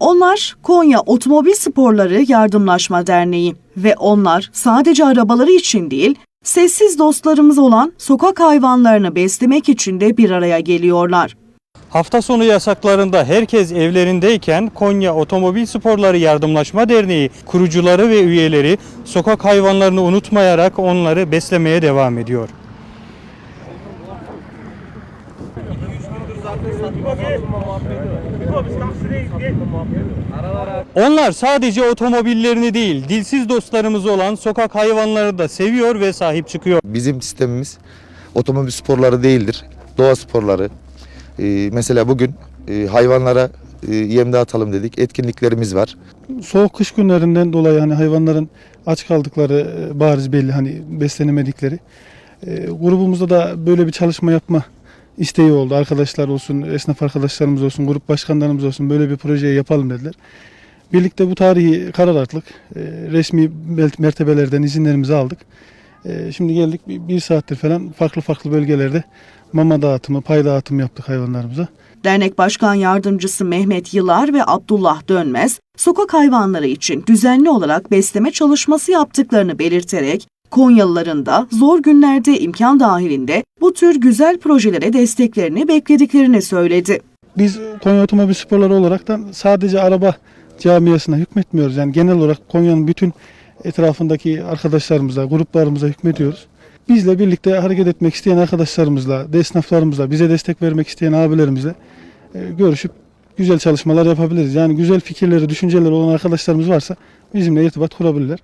Onlar Konya Otomobil Sporları Yardımlaşma Derneği ve onlar sadece arabaları için değil, sessiz dostlarımız olan sokak hayvanlarını beslemek için de bir araya geliyorlar. Hafta sonu yasaklarında herkes evlerindeyken Konya Otomobil Sporları Yardımlaşma Derneği kurucuları ve üyeleri sokak hayvanlarını unutmayarak onları beslemeye devam ediyor. Onlar sadece otomobillerini değil, dilsiz dostlarımız olan sokak hayvanları da seviyor ve sahip çıkıyor. Bizim sistemimiz otomobil sporları değildir. Doğa sporları. Ee, mesela bugün e, hayvanlara e, yem dağıtalım dedik. Etkinliklerimiz var. soğuk kış günlerinden dolayı hani hayvanların aç kaldıkları e, bariz belli hani beslenemedikleri. E, grubumuzda da böyle bir çalışma yapma isteği oldu. Arkadaşlar olsun, esnaf arkadaşlarımız olsun, grup başkanlarımız olsun böyle bir projeyi yapalım dediler. Birlikte bu tarihi karar attık. E, resmi mertebelerden izinlerimizi aldık. E, şimdi geldik bir, bir saattir falan farklı farklı bölgelerde mama dağıtımı, pay dağıtımı yaptık hayvanlarımıza. Dernek Başkan Yardımcısı Mehmet Yılar ve Abdullah Dönmez, sokak hayvanları için düzenli olarak besleme çalışması yaptıklarını belirterek, Konyalıların da zor günlerde imkan dahilinde bu tür güzel projelere desteklerini beklediklerini söyledi. Biz Konya Otomobil Sporları olaraktan sadece araba camiasına hükmetmiyoruz. Yani genel olarak Konya'nın bütün etrafındaki arkadaşlarımıza, gruplarımıza hükmediyoruz. Bizle birlikte hareket etmek isteyen arkadaşlarımızla, esnaflarımızla, bize destek vermek isteyen abilerimizle e, görüşüp güzel çalışmalar yapabiliriz. Yani güzel fikirleri, düşünceleri olan arkadaşlarımız varsa bizimle irtibat kurabilirler.